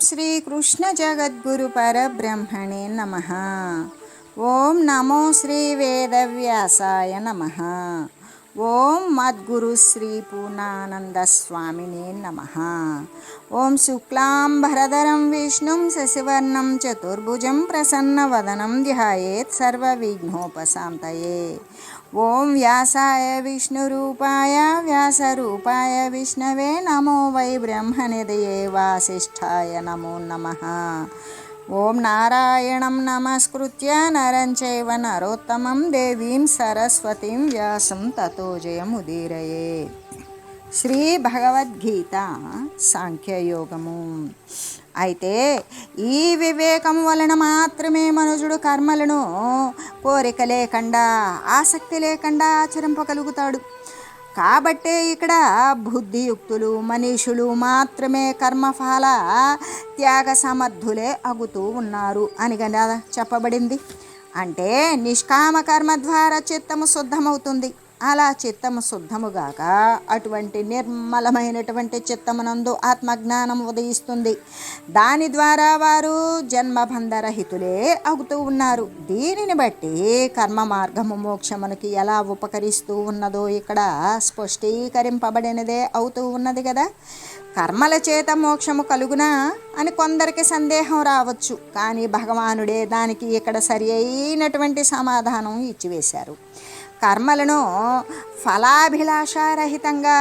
శ్రీకృష్ణ జగద్గురు పరబ్రహ్మణే నమ ఓం నమో శ్రీ వేదవ్యాసాయ నమ ఓం మద్గురు శ్రీ పూర్ణానంద స్వామినే నమ ఓం శుక్లాంబరధరం విష్ణుం శశివర్ణం చతుర్భుజం ప్రసన్నవదనం ధ్యాయేత్ సర్వవిఘ్నోపశాంతయే ఓం వ్యాసాయ విష్ణురూపాయ వ్యాసరూపాయ విష్ణవే నమో వై బ్రహ్మనిదయే వాసిష్ఠాయ నమో నమ. ఓం నారాయణం నమస్కృత్య నరం చైవ నరోత్తమం దేవీం సరస్వతిం వ్యాసం తతో జయముదీరయే. శ్రీ భగవద్గీత సాంఖ్యయోగము. అయితే ఈ వివేకం వలన మాత్రమే మనుషుడు కర్మలను కోరిక లేకుండా ఆసక్తి లేకుండా ఆచరింపగలుగుతాడు. కాబట్టే ఇక్కడ బుద్ధియుక్తులు మనీషులు మాత్రమే కర్మఫల త్యాగ సమర్థులే అగుతూ ఉన్నారు అని కదా చెప్పబడింది. అంటే నిష్కామ కర్మ ద్వారా చిత్తము శుద్ధమవుతుంది. అలా చిత్తము శుద్ధముగాక అటువంటి నిర్మలమైనటువంటి చిత్తమునందు ఆత్మజ్ఞానం ఉదయిస్తుంది. దాని ద్వారా వారు జన్మబంధరహితులే అవుతూ ఉన్నారు. దీనిని బట్టి కర్మ మార్గము మోక్షమునికి ఎలా ఉపకరిస్తూ ఉన్నదో ఇక్కడ స్పష్టీకరింపబడినదే అవుతూ ఉన్నది కదా. కర్మల చేత మోక్షము కలుగునా అని కొందరికి సందేహం రావచ్చు. కానీ భగవానుడే దానికి ఇక్కడ సరి అయినటువంటి సమాధానం ఇచ్చివేశారు. కర్మలను ఫలాభిలాషారహితంగా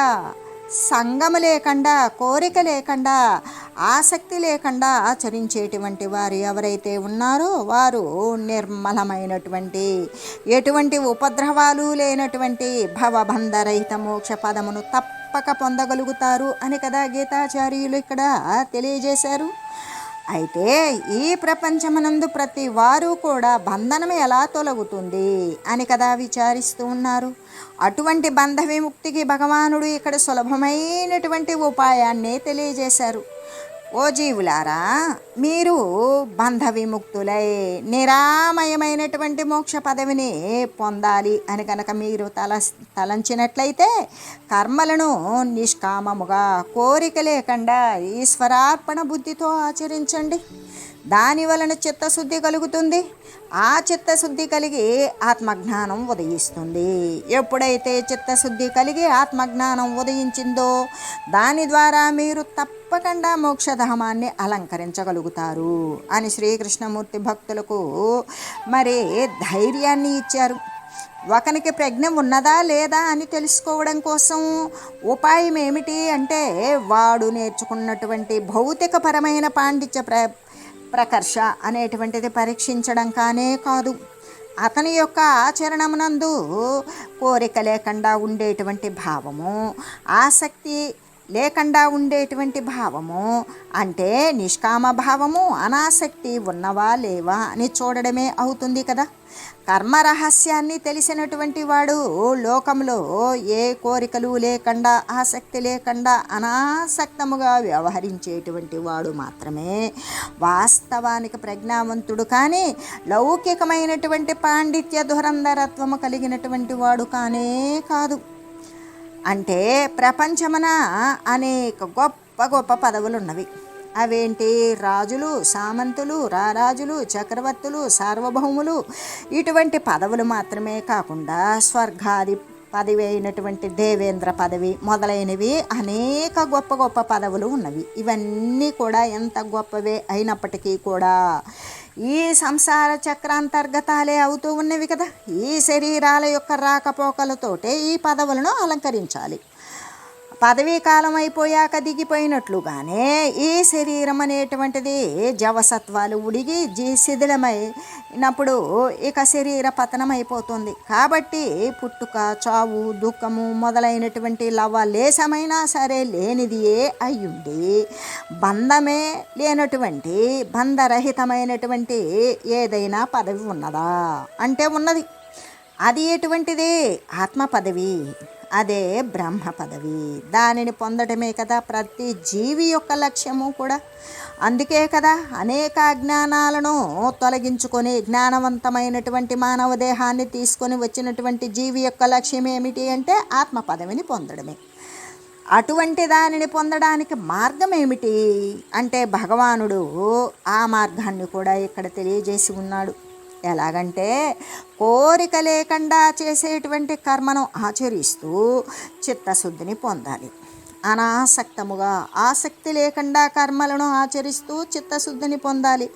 సంగము లేకుండా కోరిక లేకుండా ఆసక్తి లేకుండా ఆచరించేటువంటి వారు ఎవరైతే ఉన్నారో వారు నిర్మలమైనటువంటి ఎటువంటి ఉపద్రవాలు లేనటువంటి భవబంధరహిత మోక్ష పదమును తప్పక పొందగలుగుతారు అని కదా గీతాచార్యులు ఇక్కడ తెలియజేశారు. అయితే ఈ ప్రపంచమునందు ప్రతి వారు కూడా బంధనం ఎలా తొలగుతుంది అని కదా విచారిస్తూ ఉన్నారు. అటువంటి బంధ విముక్తికి భగవానుడు ఇక్కడ సులభమైనటువంటి ఉపాయాన్నే తెలియజేశారు. ఓ జీవులారా మీరు బంధ విముక్తులై నిరామయమైనటువంటి మోక్ష పదవిని పొందాలి అని కనుక మీరు తల తలంచినట్లయితే కర్మలను నిష్కామముగా కోరిక లేకుండా ఈశ్వరార్పణ బుద్ధితో ఆచరించండి. దాని వలన చిత్తశుద్ధి కలుగుతుంది. ఆ చిత్తశుద్ధి కలిగి ఆత్మజ్ఞానం ఉదయిస్తుంది. ఎప్పుడైతే చిత్తశుద్ధి కలిగి ఆత్మజ్ఞానం ఉదయించిందో దాని ద్వారా మీరు తప్పకుండా మోక్షధామాన్ని అలంకరించగలుగుతారు అని శ్రీకృష్ణమూర్తి భక్తులకు మరి ధైర్యాన్ని ఇచ్చారు. ఒకనికి ప్రజ్ఞ ఉన్నదా లేదా అని తెలుసుకోవడం కోసం ఉపాయం ఏమిటి అంటే వాడు నేర్చుకున్నటువంటి భౌతికపరమైన పాండిత్య ప్ర ప్రకర్ష అనేటువంటిది పరీక్షించడం కానే కాదు. అతని యొక్క ఆచరణమునందు కోరిక లేకుండా ఉండేటువంటి భావము ఆసక్తి లేకుండా ఉండేటువంటి భావము అంటే నిష్కామ భావము అనాసక్తి ఉన్నవా లేవా అని చూడడమే అవుతుంది కదా. కర్మ రహస్యాన్ని తెలిసినటువంటి వాడు లోకంలో ఏ కోరికలు లేకుండా ఆసక్తి లేకుండా అనాసక్తముగా వ్యవహరించేటువంటి వాడు మాత్రమే. వాస్తవానికి ప్రజ్ఞావంతుడు కానీ లౌకికమైనటువంటి పాండిత్య ధురంధరత్వము కలిగినటువంటి వాడు కానే కాదు. అంటే ప్రపంచమున అనేక గొప్ప గొప్ప పదవులు ఉన్నవి అవేంటి? రాజులు సామంతులు రారాజులు చక్రవర్తులు సార్వభౌములు ఇటువంటి పదవులు మాత్రమే కాకుండా స్వర్గాది పదవి అయినటువంటి దేవేంద్ర పదవి మొదలైనవి అనేక గొప్ప గొప్ప పదవులు ఉన్నవి. ఇవన్నీ కూడా ఎంత గొప్పవే అయినప్పటికీ కూడా ఈ సంసార చక్రాంతర్గతాలే అవుతూ ఉన్నవి కదా. ఈ శరీరాల యొక్క రాకపోకలతోటే ఈ పదవులను అలంకరించాలి. పదవీ కాలం అయిపోయాక దిగిపోయినట్లుగానే ఈ శరీరం అనేటువంటిది జవసత్వాలు ఉడిగి జీ శిథిలమైనప్పుడు ఇక శరీర పతనం అయిపోతుంది కాబట్టి పుట్టుక చావు దుఃఖము మొదలైనటువంటి లవలేశమైనా సరే లేనిదియే అయ్యుండి బంధమే లేనటువంటి బంధరహితమైనటువంటి ఏదైనా పదవి ఉన్నదా? అంటే ఉన్నది. అది ఎటువంటిది? ఆత్మ పదవి అదే బ్రహ్మ పదవి. దానిని పొందడమే కదా ప్రతి జీవి యొక్క లక్ష్యము కూడా. అందుకే కదా అనేక అజ్ఞానాలను తొలగించుకొని జ్ఞానవంతమైనటువంటి మానవ దేహాన్ని తీసుకొని వచ్చినటువంటి జీవి యొక్క లక్ష్యం ఏమిటి అంటే ఆత్మ పదవిని పొందడమే. అటువంటి దానిని పొందడానికి మార్గం ఏమిటి? అంటే భగవానుడు ఆ మార్గాన్ని కూడా ఇక్కడ తెలియజేసి ఉన్నాడు. ఎలాగంటే కోరిక లేకుండా చేసేటువంటి కర్మను ఆచరిస్తూ చిత్తశుద్ధిని పొందాలి. అనాసక్తముగా. ఆసక్తి లేకుండా కర్మలను ఆచరిస్తూ చిత్తశుద్ధిని పొందాలి.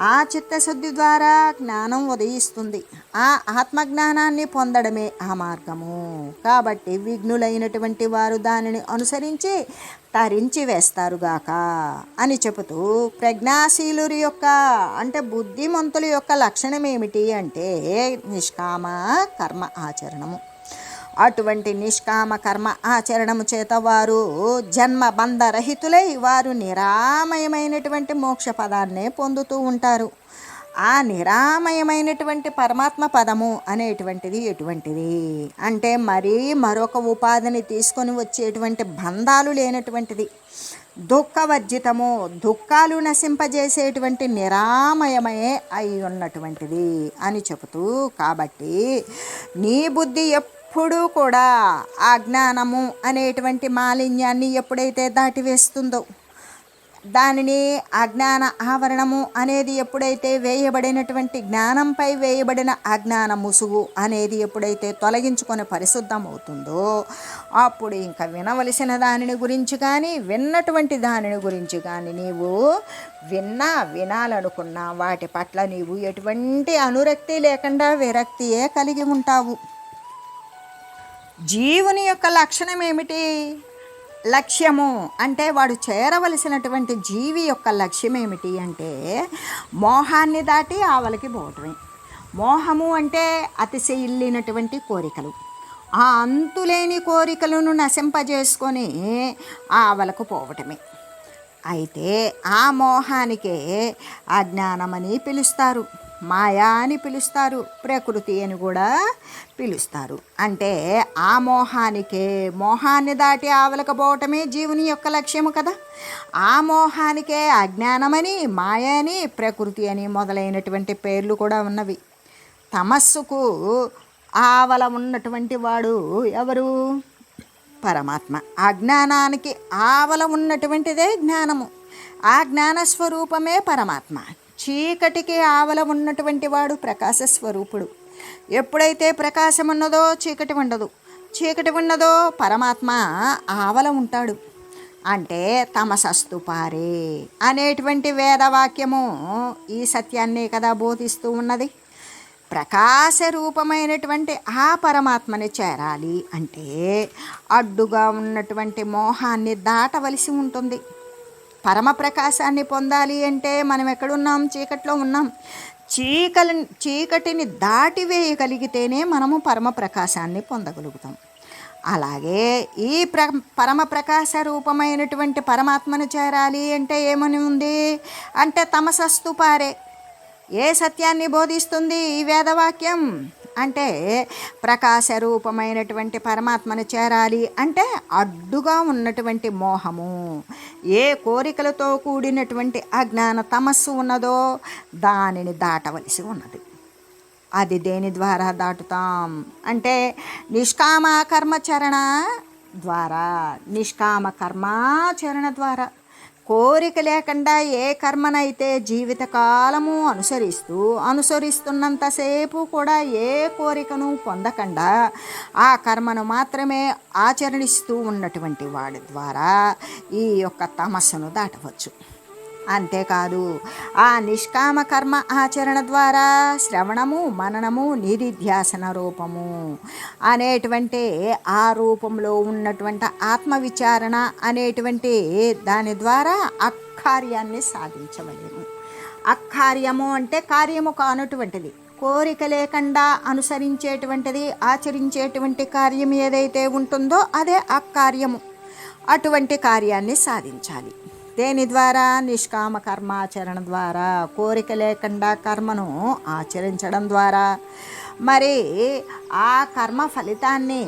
ఆ చిత్తశుద్ధి ద్వారా జ్ఞానం ఉదయిస్తుంది. ఆ ఆత్మజ్ఞానాన్ని పొందడమే ఆ మార్గము. కాబట్టి విఘ్నులైనటువంటి వారు దానిని అనుసరించి తరించి వేస్తారుగాక అని చెబుతూ ప్రజ్ఞాశీలురి యొక్క అంటే బుద్ధిమంతుల యొక్క లక్షణం ఏమిటి అంటే నిష్కామ కర్మ ఆచరణము. అటువంటి నిష్కామ కర్మ ఆచరణము చేత వారు జన్మ బంధరహితులై వారు నిరామయమైనటువంటి మోక్ష పదాన్నే పొందుతూ ఉంటారు. ఆ నిరామయమైనటువంటి పరమాత్మ పదము అనేటువంటిది ఎటువంటిది? అంటే మరీ మరొక ఉపాధిని తీసుకొని వచ్చేటువంటి బంధాలు లేనటువంటిది. దుఃఖవర్జితము దుఃఖాలు నశింపజేసేటువంటి నిరామయమే అయి ఉన్నటువంటిది అని చెబుతూ కాబట్టి నీ బుద్ధి ఎప్పుడు కూడా ఆ జ్ఞానము అనేటువంటి మాలిన్యాన్ని ఎప్పుడైతే దాటివేస్తుందో దానిని అజ్ఞాన ఆవరణము అనేది ఎప్పుడైతే వేయబడినటువంటి జ్ఞానంపై వేయబడిన అజ్ఞాన ముసుగు అనేది ఎప్పుడైతే తొలగించుకొని పరిశుద్ధమవుతుందో అప్పుడు ఇంకా వినవలసిన దానిని గురించి కానీ విన్నటువంటి దానిని గురించి కానీ నీవు విన్నా వినాలనుకున్నా వాటి పట్ల నీవు ఎటువంటి అనురక్తి లేకుండా విరక్తియే కలిగి ఉంటావు. జీవుని యొక్క లక్షణం ఏమిటి? లక్ష్యము అంటే వాడు చేరవలసినటువంటి జీవి యొక్క లక్ష్యం ఏమిటి అంటే మోహాన్ని దాటి ఆవలకి పోవటమే. మోహము అంటే అతిశయిల్లినటువంటి కోరికలు. ఆ అంతులేని కోరికలను నశింపజేసుకొని ఆవలకు పోవటమే. అయితే ఆ మోహానికే అజ్ఞానమని పిలుస్తారు. మాయా అని పిలుస్తారు. ప్రకృతి అని కూడా పిలుస్తారు. అంటే ఆ మోహానికే మోహాన్ని దాటి ఆవలకపోవటమే జీవుని యొక్క లక్ష్యము కదా. ఆ మోహానికే అజ్ఞానమని మాయ అని ప్రకృతి అని మొదలైనటువంటి పేర్లు కూడా ఉన్నవి. తమస్సుకు ఆవల ఉన్నటువంటి వాడు ఎవరు? పరమాత్మ. అజ్ఞానానికి ఆవల ఉన్నటువంటిదే జ్ఞానము. ఆ జ్ఞాన స్వరూపమే పరమాత్మ. చీకటికి ఆవల ఉన్నటువంటి వాడు ప్రకాశ స్వరూపుడు. ఎప్పుడైతే ప్రకాశం ఉన్నదో చీకటి ఉండదు. చీకటి ఉన్నదో పరమాత్మ ఆవల ఉంటాడు. అంటే తమసస్తు పారే అనేటువంటి వేదవాక్యము ఈ సత్యాన్ని కదా బోధిస్తూ ఉన్నది. ప్రకాశ రూపమైనటువంటి ఆ పరమాత్మని చేరాలి అంటే అడ్డుగా ఉన్నటువంటి మోహాన్ని దాటవలసి ఉంటుంది. పరమ ప్రకాశాన్ని పొందాలి అంటే మనం ఎక్కడున్నాం? చీకట్లో ఉన్నాం. చీకల చీకటిని దాటివేయగలిగితేనే మనము పరమ ప్రకాశాన్ని పొందగలుగుతాం. అలాగే ఈ ప్ర పరమ ప్రకాశ రూపమైనటువంటి పరమాత్మను చేరాలి అంటే ఏమని ఉంది? అంటే తమసస్తు పారే. ఏ సత్యాన్ని బోధిస్తుంది ఈ వేదవాక్యం? అంటే ప్రకాశ రూపమైనటువంటి పరమాత్మను చేరాలి అంటే అడ్డుగా ఉన్నటువంటి మోహము. ఏ కోరికలతో కూడినటువంటి అజ్ఞాన తమస్సు ఉన్నదో దానిని దాటవలసి ఉన్నది. అది దేని ద్వారా దాటుతాం? అంటే నిష్కామ కర్మచరణ ద్వారా. నిష్కామ కర్మాచరణ ద్వారా. కోరిక లేకుండా ఏ కర్మనైతే జీవితకాలము అనుసరిస్తూ అనుసరిస్తున్నంతసేపు కూడా ఏ కోరికను పొందకుండా ఆ కర్మను మాత్రమే ఆచరణిస్తూ ఉన్నటువంటి వాడి ద్వారా ఈ యొక్క తమస్సును దాటవచ్చు. అంతేకాదు. ఆ నిష్కామ కర్మ ఆచరణ ద్వారా శ్రవణము మననము నిధిధ్యాసన రూపము. అనేటువంటి ఆ రూపంలో ఉన్నటువంటి ఆత్మవిచారణ అనేటువంటి దాని ద్వారా అకార్యాన్ని సాధించవలేము. అకార్యము అంటే కార్యము కానటువంటిది. కోరిక లేకుండా అనుసరించేటువంటిది ఆచరించేటువంటి కార్యం ఏదైతే ఉంటుందో అదే అకార్యము. అటువంటి కార్యాన్ని సాధించాలి. దేని ద్వారా నిష్కామ కర్మాచరణ ద్వారా కోరిక లేకుండా కర్మను ఆచరించడం ద్వారా. మరి ఆ కర్మ ఫలితాన్ని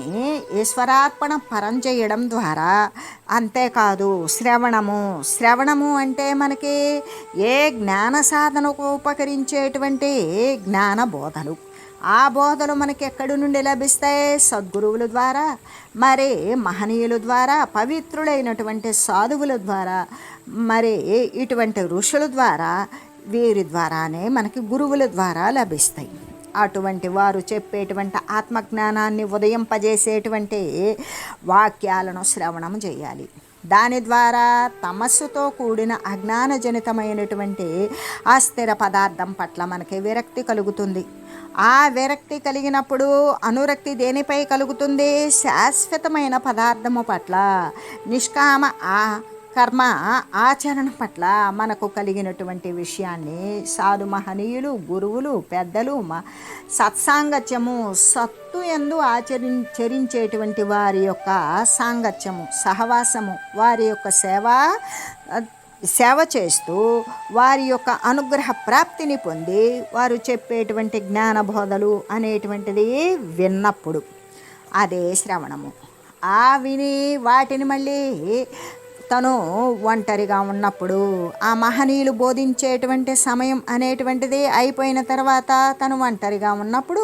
ఈశ్వరార్పణ పరం చేయడం ద్వారా అంతేకాదు శ్రవణము. శ్రవణము అంటే మనకి ఏ జ్ఞాన సాధనకు ఉపకరించేటువంటి జ్ఞాన బోధలు. ఆ బోధలు మనకి ఎక్కడి నుండి లభిస్తాయి? సద్గురువుల ద్వారా మరి మహనీయుల ద్వారా పవిత్రులైనటువంటి సాధువుల ద్వారా. మరి ఇటువంటి ఋషుల ద్వారా వీరి ద్వారానే మనకి గురువుల ద్వారా లభిస్తాయి. అటువంటి వారు చెప్పేటువంటి ఆత్మజ్ఞానాన్ని ఉదయింపజేసేటువంటి వాక్యాలను శ్రవణం చేయాలి. దాని ద్వారా తమస్సుతో కూడిన అజ్ఞానజనితమైనటువంటి అస్థిర పదార్థం పట్ల మనకి విరక్తి కలుగుతుంది. ఆ విరక్తి కలిగినప్పుడు అనురక్తి దేనిపై కలుగుతుంది? శాశ్వతమైన పదార్థము పట్ల. నిష్కామ ఆ కర్మ ఆచరణ పట్ల మనకు కలిగినటువంటి విషయాన్ని సాధు మహనీయులు గురువులు పెద్దలు మ సత్సాంగత్యము సత్తు ఎందు ఆచరించరించేటువంటి వారి యొక్క సాంగత్యము సహవాసము వారి యొక్క సేవ సేవ చేస్తూ వారి యొక్క అనుగ్రహ ప్రాప్తిని పొంది వారు చెప్పేటువంటి జ్ఞానబోధలు అనేటువంటిది విన్నప్పుడు అదే శ్రవణము. ఆ విని వాటిని మళ్ళీ తను ఒంటరిగా ఉన్నప్పుడు ఆ మహనీయులు బోధించేటువంటి సమయం అనేటువంటిది అయిపోయిన తర్వాత తను ఒంటరిగా ఉన్నప్పుడు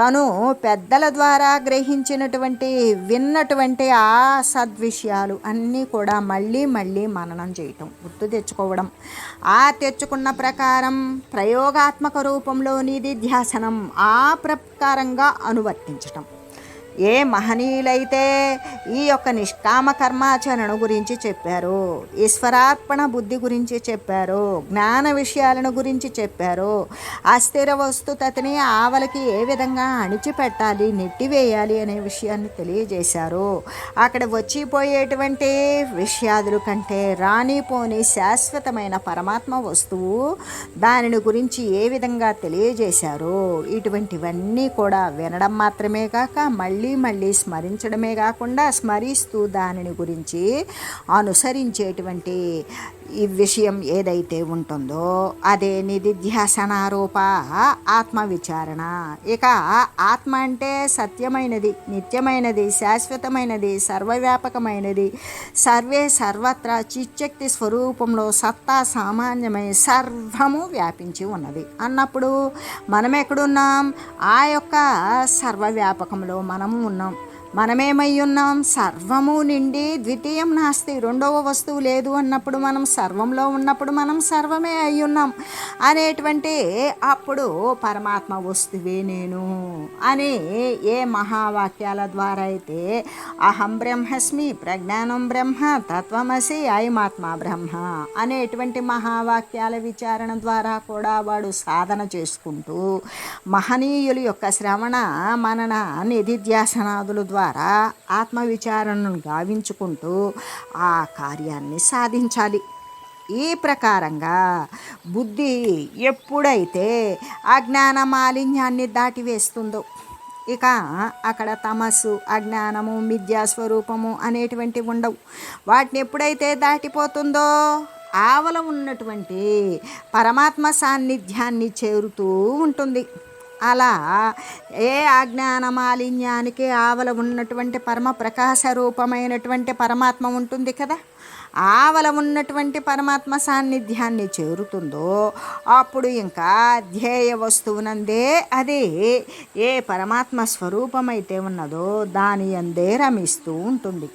తను పెద్దల ద్వారా గ్రహించినటువంటి విన్నటువంటి ఆ సద్విషయాలు అన్నీ కూడా మళ్ళీ మళ్ళీ మననం చేయటం గుర్తు తెచ్చుకోవడం. ఆ తెచ్చుకున్న ప్రకారం ప్రయోగాత్మక రూపంలోనిది ధ్యాసనం ఆ ప్రకారంగా అనువర్తించటం. ఏ మహనీయులైతే ఈ యొక్క నిష్కామ కర్మాచరణ గురించి చెప్పారు ఈశ్వరార్పణ బుద్ధి గురించి చెప్పారు జ్ఞాన విషయాలను గురించి చెప్పారు అస్థిర వస్తుతని ఆవలకి ఏ విధంగా అణిచిపెట్టాలి నెట్టివేయాలి అనే విషయాన్ని తెలియజేశారు. అక్కడ వచ్చిపోయేటువంటి విషయాదుల కంటే రానిపోని శాశ్వతమైన పరమాత్మ వస్తువు దానిని గురించి ఏ విధంగా తెలియజేశారు ఇటువంటివన్నీ కూడా వినడం మాత్రమే కాక మళ్ళీ మళ్ళీ మళ్ళీ స్మరించడమే కాకుండా స్మరిస్తూ దానిని గురించి అనుసరించేటువంటి ఈ విషయం ఏదైతే ఉంటుందో అదే నిధిధ్యాసనారూప ఆత్మ విచారణ ఇక ఆత్మ అంటే సత్యమైనది నిత్యమైనది శాశ్వతమైనది సర్వవ్యాపకమైనది. సర్వే సర్వత్రా చిచ్చక్తి స్వరూపంలో సత్తా సామాన్యమై సర్వము వ్యాపించి ఉన్నది. అన్నప్పుడు మనం ఎక్కడున్నాం ఆ యొక్క సర్వవ్యాపకంలో మనము ఉన్నాం. మనమేమై ఉన్నాం సర్వము నిండి ద్వితీయం నాస్తి. రెండవ వస్తువు లేదు అన్నప్పుడు మనం సర్వంలో ఉన్నప్పుడు మనం సర్వమే అయి ఉన్నాం అనేటువంటి అప్పుడు పరమాత్మ వస్తువే నేను అని ఏ మహావాక్యాల ద్వారా అయితే అహం బ్రహ్మస్మి ప్రజ్ఞానం బ్రహ్మ తత్వమసి అయమాత్మ బ్రహ్మ అనేటువంటి మహావాక్యాల విచారణ ద్వారా కూడా వాడు సాధన చేసుకుంటూ మహనీయుల యొక్క శ్రవణ మనన నిధిధ్యాసనాదుల ద్వారా ద్వారా ఆత్మవిచారణను గావించుకుంటూ ఆ కార్యాన్ని సాధించాలి. ఈ ప్రకారంగా బుద్ధి ఎప్పుడైతే అజ్ఞాన మాలిన్యాన్ని దాటివేస్తుందో ఇక అక్కడ తమస్సు అజ్ఞానము మిథ్యాస్వరూపము అనేటువంటి ఉండవు. వాటిని ఎప్పుడైతే దాటిపోతుందో ఆవల ఉన్నటువంటి పరమాత్మ సాన్నిధ్యాన్ని చేరుతూ ఉంటుంది. అలా ఏ అజ్ఞాన మాలిన్యానికి ఆవల ఉన్నటువంటి పరమ ప్రకాశ రూపమైనటువంటి పరమాత్మ ఉంటుంది కదా? ఆవల ఉన్నటువంటి పరమాత్మ సాన్నిధ్యాన్ని చేరుతుందో అప్పుడు ఇంకా ధ్యేయ వస్తువునందే అది ఏ పరమాత్మ స్వరూపమైతే ఉన్నదో దాని అందే రమిస్తూ ఉంటుంది.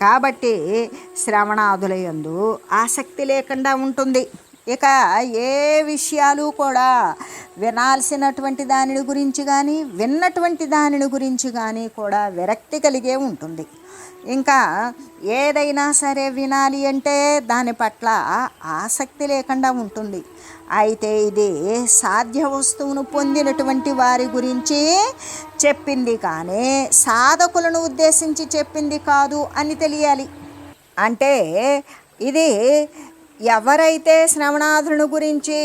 కాబట్టి శ్రవణాదుల యందు ఆసక్తి లేకుండా ఉంటుంది. ఇక ఏ విషయాలు కూడా వినాల్సినటువంటి దానిని గురించి కానీ విన్నటువంటి దానిని గురించి కానీ కూడా విరక్తి కలిగే ఉంటుంది. ఇంకా ఏదైనా సరే వినాలి అంటే దాని పట్ల ఆసక్తి లేకుండా ఉంటుంది. అయితే ఇది సాధ్య వస్తువును పొందినటువంటి వారి గురించి చెప్పింది కానీ సాధకులను ఉద్దేశించి చెప్పింది కాదు అని తెలియాలి. అంటే ఇది ఎవరైతే శ్రవణాధుని గురించి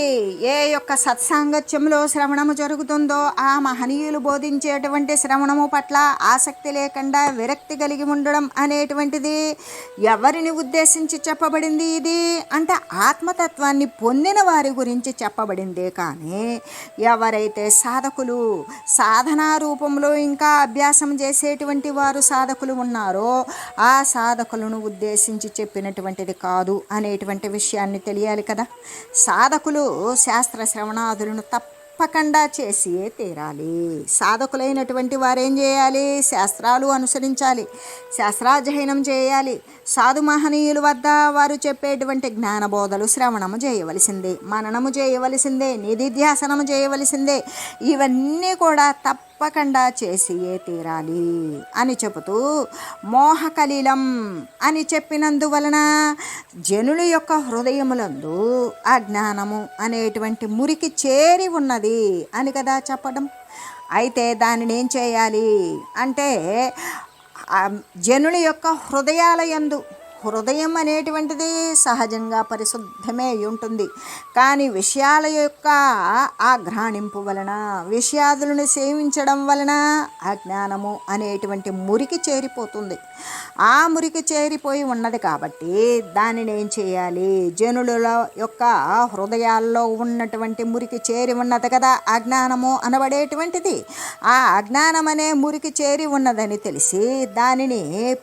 ఏ యొక్క సత్సాంగత్యంలో శ్రవణము జరుగుతుందో ఆ మహనీయులు బోధించేటువంటి శ్రవణము పట్ల ఆసక్తి లేకుండా విరక్తి కలిగి ఉండడం అనేటువంటిది ఎవరిని ఉద్దేశించి చెప్పబడింది ఇది? అంటే ఆత్మతత్వాన్ని పొందిన వారి గురించి చెప్పబడిందే కానీ ఎవరైతే సాధకులు సాధనా రూపంలో ఇంకా అభ్యాసం చేసేటువంటి వారు సాధకులు ఉన్నారో ఆ సాధకులను ఉద్దేశించి చెప్పినటువంటిది కాదు అనేటువంటి విషయాన్ని తెలియాలి కదా. సాధకులు శాస్త్ర శ్రవణాదులను తప్ప తప్పకుండా చేసి తీరాలి. సాధకులైనటువంటి వారేం చేయాలి? శాస్త్రాలు అనుసరించాలి. శాస్త్రాధ్యయనం చేయాలి. సాధు మహనీయుల వద్ద వారు చెప్పేటువంటి జ్ఞానబోధలు శ్రవణము చేయవలసిందే మననము చేయవలసిందే నిధిధ్యాసనము చేయవలసిందే. ఇవన్నీ కూడా తప్పకుండా చేసియే తీరాలి అని చెబుతూ మోహకలిలం అని చెప్పినందువలన జనుల యొక్క హృదయములందు అజ్ఞానము అనేటువంటి మురికి చేరి ఉన్నది అని కదా చెప్పడం. అయితే దానిని ఏం చేయాలి అంటే జనుల యొక్క హృదయాలయందు హృదయం అనేటువంటిది సహజంగా పరిశుద్ధమే ఉంటుంది. కానీ విషయాల యొక్క ఆఘ్రాణింపు వలన విషయాదులను సేవించడం వలన అజ్ఞానము అనేటువంటి మురికి చేరిపోతుంది. ఆ మురికి చేరిపోయి ఉన్నది కాబట్టి దానిని ఏం చేయాలి? జనుల యొక్క హృదయాల్లో ఉన్నటువంటి మురికి చేరి ఉన్నది కదా అజ్ఞానము అనబడేటువంటిది. ఆ అజ్ఞానం అనే మురికి చేరి ఉన్నదని తెలిసి దానిని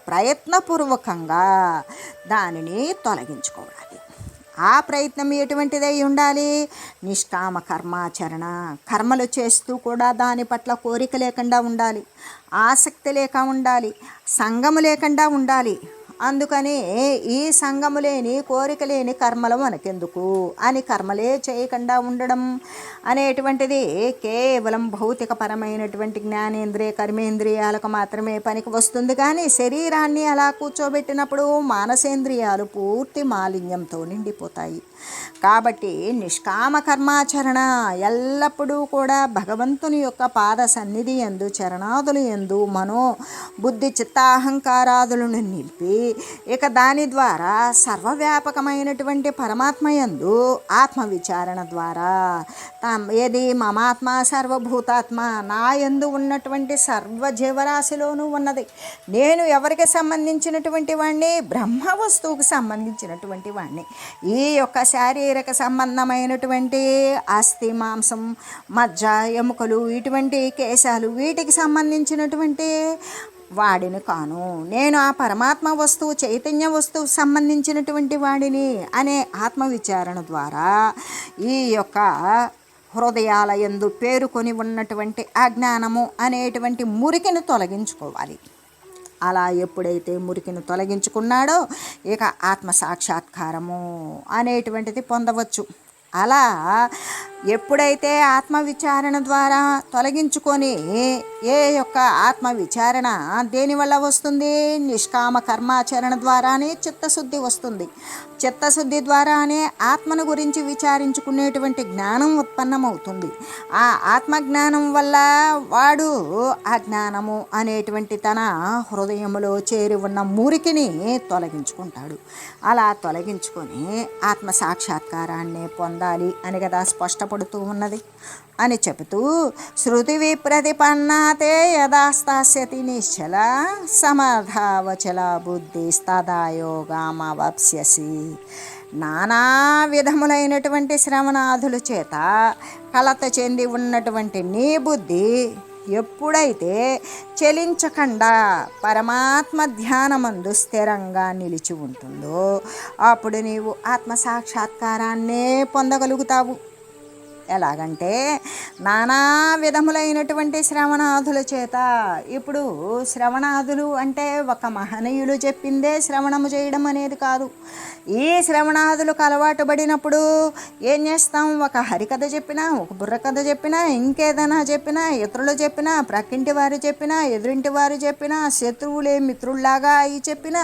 ప్రయత్నపూర్వకంగా దానిని తొలగించుకోవాలి. ఆ ప్రయత్నం ఎటువంటిదై ఉండాలి? నిష్కామ కర్మాచరణ. కర్మలు చేస్తూ కూడా దాని పట్ల కోరిక లేకుండా ఉండాలి. ఆసక్తి లేక ఉండాలి. సంగము లేకుండా ఉండాలి. అందుకని ఈ సంగము లేని కోరిక లేని కర్మలు మనకెందుకు? అని కర్మలే చేయకుండా ఉండడం అనేటువంటిది కేవలం భౌతికపరమైనటువంటి జ్ఞానేంద్రియ కర్మేంద్రియాలకు మాత్రమే పనికి వస్తుంది. కానీ శరీరాన్ని అలా కూర్చోబెట్టినప్పుడు మానసేంద్రియాలు పూర్తి మాలిన్యంతో నిండిపోతాయి. కాబట్టి నిష్కామ కర్మాచరణ ఎల్లప్పుడూ కూడా భగవంతుని యొక్క పాద సన్నిధి ఎందు చరణాదులు ఎందు మనో బుద్ధి చిత్తాహంకారాదులను ఇక దాని ద్వారా సర్వవ్యాపకమైనటువంటి పరమాత్మ యందు ఆత్మవిచారణ ద్వారా తాం ఏది మమాత్మ సర్వభూతాత్మ నా యందు ఉన్నటువంటి సర్వ జీవరాశిలోనూ ఉన్నది. నేను ఎవరికి సంబంధించినటువంటి వాడిని బ్రహ్మ వస్తువుకు సంబంధించినటువంటి వాడిని ఈ యొక్క శారీరక సంబంధమైనటువంటి అస్థి మాంసం మజ్జ ఎముకలు ఇటువంటి కేశాలు వీటికి సంబంధించినటువంటి వాడిని కాను. నేను ఆ పరమాత్మ వస్తువు చైతన్య వస్తువు సంబంధించినటువంటి వాడిని అనే ఆత్మవిచారణ ద్వారా ఈ యొక్క హృదయాలయందు పేరుకొని ఉన్నటువంటి అజ్ఞానము అనేటువంటి మురికిని తొలగించుకోవాలి. అలా ఎప్పుడైతే మురికిని తొలగించుకున్నాడో ఇక ఆత్మ సాక్షాత్కారము అనేటువంటిది పొందవచ్చు. అలా ఎప్పుడైతే ఆత్మవిచారణ ద్వారా తొలగించుకొని ఏ యొక్క ఆత్మవిచారణ దేనివల్ల వస్తుంది? నిష్కామ కర్మాచరణ ద్వారానే చిత్తశుద్ధి వస్తుంది. చిత్తశుద్ధి ద్వారానే ఆత్మను గురించి విచారించుకునేటువంటి జ్ఞానం ఉత్పన్నమవుతుంది. ఆ ఆత్మజ్ఞానం వల్ల వాడు ఆ జ్ఞానము అనేటువంటి తన హృదయంలో చేరి ఉన్న మురికిని తొలగించుకుంటాడు. అలా తొలగించుకొని ఆత్మ సాక్షాత్కారాన్ని పొందాలి అని కదా స్పష్టపడుతూ ఉన్నది అని చెబుతూ శృతి విప్రతిపన్నాతే యథాస్తాస్యతి నిశ్చల సమధావచల బుద్ధిస్తదాయోగామవప్స్యసి నానా విధములైనటువంటి శ్రవణాధుల చేత కలత చెంది ఉన్నటువంటి నీ బుద్ధి ఎప్పుడైతే చలించకుండా పరమాత్మ ధ్యానమందు స్థిరంగా నిలిచి ఉంటుందో అప్పుడు నీవు ఆత్మ సాక్షాత్కారాన్నే పొందగలుగుతావు. ఎలాగంటే నానా విధములైనటువంటి శ్రవణాదుల చేత ఇప్పుడు శ్రవణాదులు అంటే ఒక మహనీయులు చెప్పిందే శ్రవణము చేయడం అనేది కాదు. ఈ శ్రవణాదులకు అలవాటు పడినప్పుడు ఏం చేస్తాం? ఒక హరికథ చెప్పినా ఒక బుర్రకథ చెప్పినా ఇంకేదైనా చెప్పినా ఇతరులు చెప్పినా ప్రక్కింటి వారు చెప్పినా ఎదురింటి వారు చెప్పినా శత్రువులే మిత్రుల్లాగా అయి చెప్పినా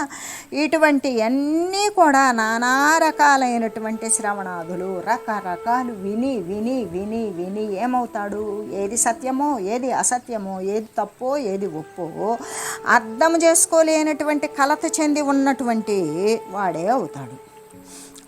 ఇటువంటి అన్నీ కూడా నానా రకాలైనటువంటి శ్రవణాదులు రకరకాలు విని విని విని విని ఏమవుతాడు? ఏది సత్యమో ఏది అసత్యమో ఏది తప్పో ఏది ఒప్పో అర్థం చేసుకోలేనటువంటి కలత చెంది ఉన్నటువంటి వాడే అవుతాడు.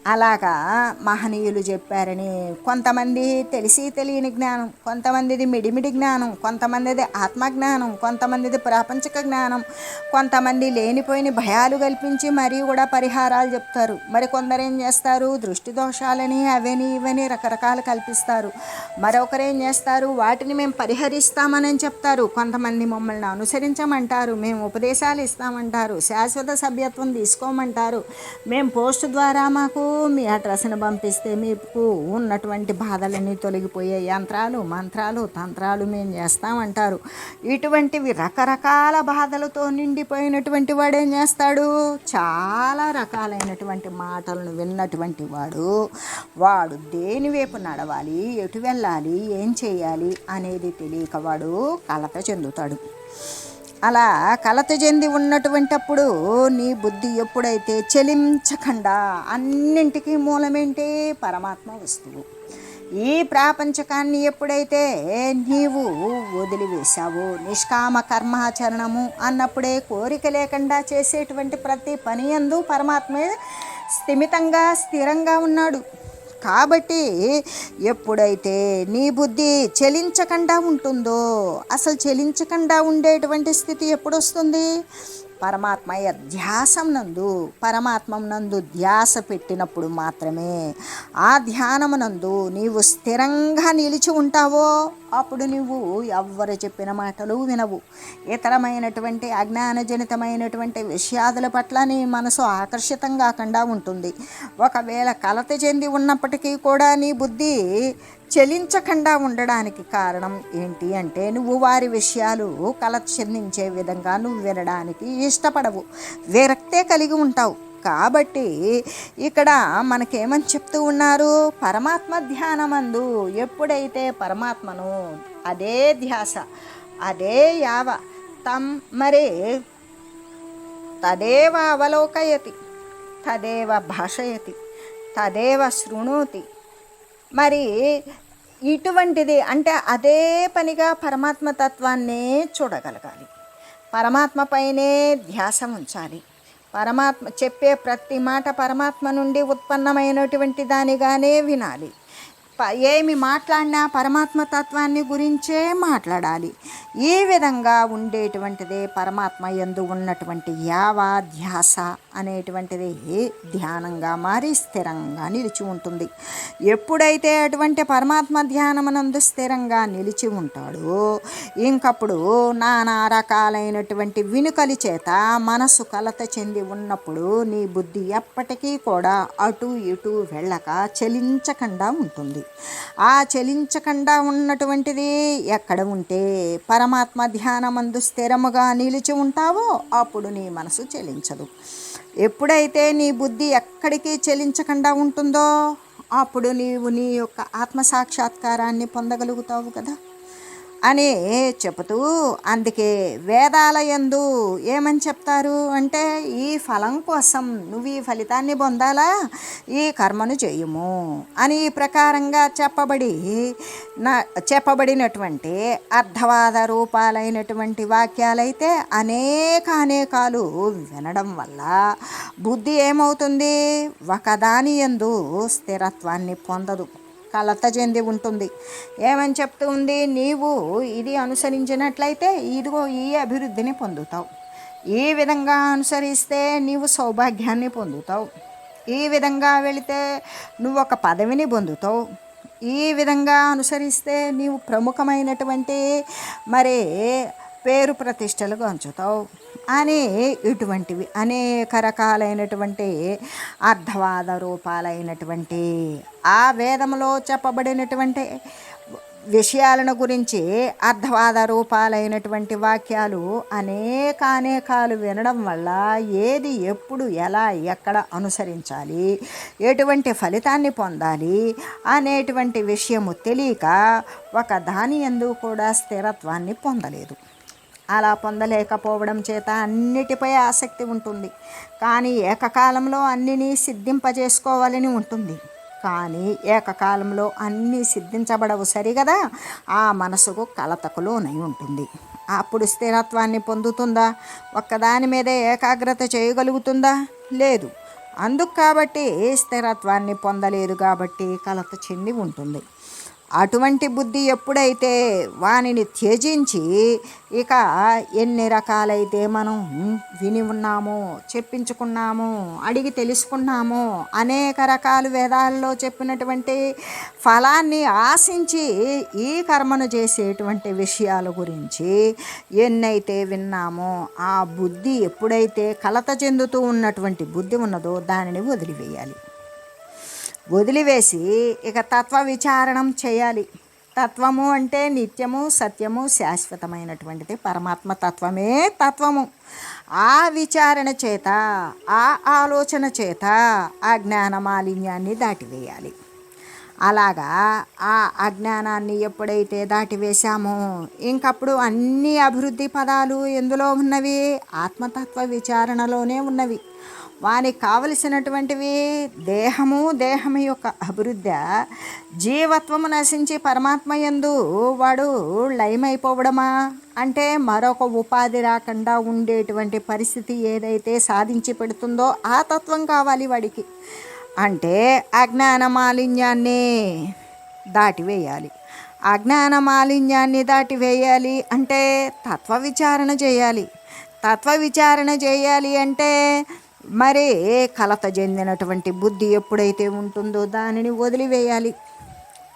అలాగా మహనీయులు చెప్పారని కొంతమంది తెలిసి తెలియని జ్ఞానం కొంతమందిది మిడిమిడి జ్ఞానం కొంతమందిది ఆత్మజ్ఞానం కొంతమందిది ప్రాపంచిక జ్ఞానం కొంతమంది లేనిపోయిన భయాలు కల్పించి మరీ కూడా పరిహారాలు చెప్తారు. మరి కొందరేం ఏం చేస్తారు? దృష్టి దోషాలని అవని ఇవని రకరకాలు కల్పిస్తారు. మరొకరు ఏం చేస్తారు? వాటిని మేము పరిహరిస్తామని చెప్తారు. కొంతమంది మమ్మల్ని అనుసరించమంటారు. మేము ఉపదేశాలు ఇస్తామంటారు. శాశ్వత సభ్యత్వం తీసుకోమంటారు. మేము పోస్ట్ ద్వారా మాకు మీ అడ్రస్ని పంపిస్తే మీకు ఉన్నటువంటి బాధలన్నీ తొలగిపోయే యంత్రాలు మంత్రాలు తంత్రాలు మేము చేస్తామంటారు. ఇటువంటివి రకరకాల బాధలతో నిండిపోయినటువంటి వాడు ఏం చేస్తాడు? చాలా రకాలైనటువంటి మాటలను విన్నటువంటి వాడు వాడు దేని వైపు నడవాలి ఎటు వెళ్ళాలి ఏం చేయాలి అనేది తెలియక వాడు కలత చెందుతాడు. అలా కలత చెంది ఉన్నటువంటప్పుడు నీ బుద్ధి ఎప్పుడైతే చెలించకుండా అన్నింటికీ మూలమేంటి పరమాత్మ వస్తువు. ఈ ప్రాపంచకాన్ని ఎప్పుడైతే నీవు వదిలివేశావో నిష్కామ కర్మాచరణము అన్నప్పుడే కోరిక లేకుండా చేసేటువంటి ప్రతి పని అందు పరమాత్మే స్థిమితంగా స్థిరంగా ఉన్నాడు. కాబట్టి ఎప్పుడైతే నీ బుద్ధి చెలించకుండా ఉంటుందో అసలు చెలించకుండా ఉండేటువంటి స్థితి ఎప్పుడు వస్తుంది పరమాత్మయ ధ్యాసం నందు పరమాత్మం నందు ధ్యాస పెట్టినప్పుడు మాత్రమే ఆ ధ్యానమునందు నీవు స్థిరంగా నిలిచి ఉంటావో అప్పుడు నువ్వు ఎవ్వరు చెప్పిన మాటలు వినవు. ఇతరమైనటువంటి అజ్ఞానజనితమైనటువంటి విషయాదుల పట్ల నీ మనసు ఆకర్షితం కాకుండా ఉంటుంది. ఒకవేళ కలత చెంది ఉన్నప్పటికీ కూడా నీ బుద్ధి చెలించకుండా ఉండడానికి కారణం ఏంటి అంటే నువ్వు వారి విషయాలు కలత చెందించే విధంగా నువ్వు వినడానికి ఇష్టపడవు. విరక్తే కలిగి ఉంటావు. కాబట్టి ఇక్కడ మనకేమని చెప్తూ ఉన్నారు? పరమాత్మ ధ్యానమందు ఎప్పుడైతే పరమాత్మను అదే ధ్యాస అదే యావ తం మరి తదేవ అవలోకయతి తదేవ భాషయతి తదేవ శృణోతి మరి ఇటువంటిది అంటే అదే పనిగా పరమాత్మ తత్వాన్నే చూడగలగాలి. పరమాత్మ పైనే ధ్యాస ఉంచాలి. పరమాత్మ చెప్పే ప్రతి మాట పరమాత్మ నుండి ఉత్పన్నమైనటువంటి దానిగానే వినాలి. ఏమి మాట్లాడినా పరమాత్మ తత్వాన్ని గురించే మాట్లాడాలి. ఈ విధంగా ఉండేటువంటిదే పరమాత్మ యందు ఉన్నటువంటి యావ ధ్యాస అనేటువంటిది ధ్యానంగా మారి స్థిరంగా నిలిచి ఉంటుంది. ఎప్పుడైతే అటువంటి పరమాత్మ ధ్యానమునందు స్థిరంగా నిలిచి ఉంటాడో ఇంకప్పుడు నానా రకాలైనటువంటి వినుకలి చేత మనసు కలత చెంది ఉన్నప్పుడు నీ బుద్ధి ఎప్పటికీ కూడా అటు ఇటు వెళ్ళక చలించకుండా ఉంటుంది. ఆ చలించకుండా ఉన్నటువంటిది ఎక్కడ ఉంటే పరమాత్మ ధ్యానమందు స్థిరముగా నిలిచి ఉంటావో అప్పుడు నీ మనసు చలించదు. ఎప్పుడైతే నీ బుద్ధి ఎక్కడికి చలించకుండా ఉంటుందో అప్పుడు నీవు నీ యొక్క ఆత్మ సాక్షాత్కారాన్ని పొందగలుగుతావు కదా. అని చెబుతూ అందుకే వేదాల యందు ఏమని చెప్తారు అంటే ఈ ఫలం కోసం నువ్వు ఈ ఫలితాన్ని పొందాలా? ఈ కర్మను చేయుము అని ఈ ప్రకారంగా చెప్పబడి నా చెప్పబడినటువంటి అర్థవాద రూపాలైనటువంటి వాక్యాలైతే అనేక అనేకాలు వినడం వల్ల బుద్ధి ఏమవుతుంది? ఒకదాని యందు స్థిరత్వాన్ని పొందదు. కలత చెంది ఉంటుంది. ఏమని చెప్తూ ఉంది? నీవు ఇది అనుసరించినట్లయితే ఇదిగో ఈ అభివృద్ధిని పొందుతావు. ఈ విధంగా అనుసరిస్తే నీవు సౌభాగ్యాన్ని పొందుతావు. ఈ విధంగా వెళితే నువ్వు ఒక పదవిని పొందుతావు. ఈ విధంగా అనుసరిస్తే నీవు ప్రముఖమైనటువంటి మరి పేరు ప్రతిష్టలు గంచుతావు అనే ఇటువంటివి అనేక రకాలైనటువంటి అర్థవాద రూపాలైనటువంటి ఆ వేదంలో చెప్పబడినటువంటి విషయాలను గురించి అర్థవాద రూపాలైనటువంటి వాక్యాలు అనేక అనేకాలు వినడం వల్ల ఏది ఎప్పుడు ఎలా ఎక్కడ అనుసరించాలి ఎటువంటి ఫలితాన్ని పొందాలి అనేటువంటి విషయము తెలియక ఒక దాని ఎందు కూడా స్థిరత్వాన్ని పొందలేదు. అలా పొందలేకపోవడం చేత అన్నిటిపై ఆసక్తి ఉంటుంది. కానీ ఏకకాలంలో అన్నిని సిద్ధింపజేసుకోవాలని ఉంటుంది. కానీ ఏకకాలంలో అన్నీ సిద్ధించబడవు సరిగదా ఆ మనసుకు కలతకు లోనై ఉంటుంది. అప్పుడు స్థిరత్వాన్ని పొందుతుందా? ఒక్కదాని మీదే ఏకాగ్రత చేయగలుగుతుందా? లేదు. అందుకు కాబట్టి స్థిరత్వాన్ని పొందలేదు కాబట్టి కలత చెంది ఉంటుంది. అటువంటి బుద్ధి ఎప్పుడైతే వానిని త్యజించి ఇక ఎన్ని రకాలైతే మనం విని ఉన్నామో చెప్పించుకున్నామో అడిగి తెలుసుకున్నామో అనేక రకాల వేదాల్లో చెప్పినటువంటి ఫలాన్ని ఆశించి ఈ కర్మను చేసేటువంటి విషయాల గురించి ఎన్నైతే విన్నామో ఆ బుద్ధి ఎప్పుడైతే కలత చెందుతూ ఉన్నటువంటి బుద్ధి ఉన్నదో దానిని వదిలివేయాలి. వదిలివేసి ఇక తత్వ విచారణం చేయాలి. తత్వము అంటే నిత్యము సత్యము శాశ్వతమైనటువంటిది. పరమాత్మ తత్వమే తత్వము. ఆ విచారణ చేత ఆ ఆలోచన చేత ఆ జ్ఞాన మాలిన్యాన్ని దాటివేయాలి. అలాగా ఆ అజ్ఞానాన్ని ఎప్పుడైతే దాటివేశామో ఇంకప్పుడు అన్ని అభివృద్ధి పదాలు ఎందులో ఉన్నవి? ఆత్మతత్వ విచారణలోనే ఉన్నవి. వానికి కావలసినటువంటివి దేహము దేహము యొక్క అభివృద్ధి జీవత్వము నశించి పరమాత్మ యందు వాడు లయమైపోవడమా? అంటే మరొక ఉపాధి రాకుండా ఉండేటువంటి పరిస్థితి ఏదైతే సాధించి పెడుతుందో ఆ తత్వం కావాలి వాడికి. అంటే అజ్ఞాన మాలిన్యాన్ని దాటివేయాలి. అజ్ఞాన మాలిన్యాన్ని దాటివేయాలి అంటే తత్వ విచారణ చేయాలి. తత్వ విచారణ చేయాలి అంటే మరే కలత చెందినటువంటి బుద్ధి ఎప్పుడైతే ఉంటుందో దానిని వదిలివేయాలి.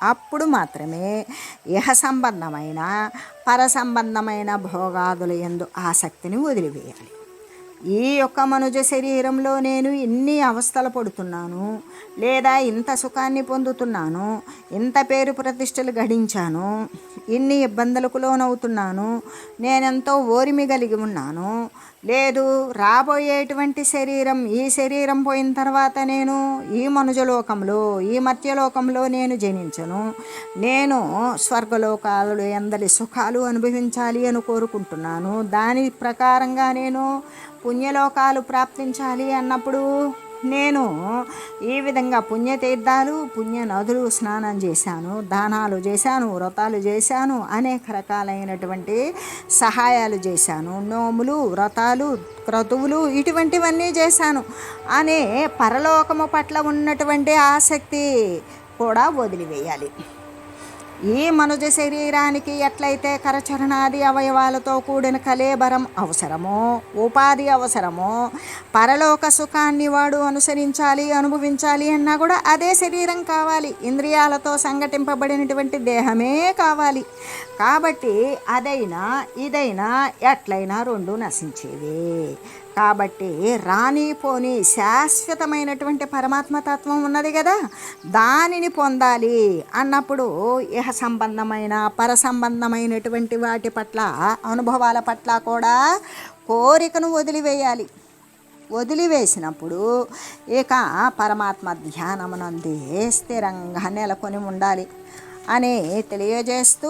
అప్పుడు మాత్రమే ఇహ సంబంధమైన పరసంబంధమైన భోగాదుల ఎందు ఆసక్తిని వదిలివేయాలి. ఈ యొక్క మనుజ శరీరంలో నేను ఇన్ని అవస్థలు పడుతున్నాను లేదా ఇంత సుఖాన్ని పొందుతున్నాను ఇంత పేరు ప్రతిష్టలు గడించాను ఇన్ని ఇబ్బందులకు లోనవుతున్నాను నేనెంతో ఓరిమి కలిగి ఉన్నాను లేదు రాబోయేటువంటి శరీరం ఈ శరీరం పోయిన తర్వాత నేను ఈ మనుజలోకంలో ఈ మత్యలోకంలో నేను జనించను నేను స్వర్గలోకాలు ఎందరి సుఖాలు అనుభవించాలి అని కోరుకుంటున్నాను. దాని ప్రకారంగా నేను పుణ్యలోకాలు ప్రాప్తించాలి అన్నప్పుడు నేను ఈ విధంగా పుణ్యతీర్థాలు పుణ్య నదులు స్నానం చేశాను దానాలు చేశాను వ్రతాలు చేశాను అనేక రకాలైనటువంటి సహాయాలు చేశాను నోములు వ్రతాలు క్రతువులు ఇటువంటివన్నీ చేశాను. అనే పరలోకము పట్ల ఉన్నటువంటి ఆసక్తి కూడా వదిలివేయాలి. ఈ మనుజ శరీరానికి ఎట్లయితే కరచరణాది అవయవాలతో కూడిన కలేబరం అవసరమో ఉపాధి అవసరమో పరలోక సుఖాన్ని వాడు అనుసరించాలి అనుభవించాలి అన్నా కూడా అదే శరీరం కావాలి. ఇంద్రియాలతో సంఘటింపబడినటువంటి దేహమే కావాలి. కాబట్టి అదైనా ఇదైనా ఎట్లయినా రెండు నశించేవి. కాబట్టి రాని పోని శాశ్వతమైనటువంటి పరమాత్మ తత్వం ఉన్నది కదా దానిని పొందాలి అన్నప్పుడు ఇహ సంబంధమైన పర సంబంధమైనటువంటి వాటి పట్ల అనుభవాల పట్ల కూడా కోరికను వదిలివేయాలి. వదిలివేసినప్పుడు ఇక పరమాత్మ ధ్యానమునందే స్థిరంగా నెలకొని ఉండాలి అని తెలియజేస్తూ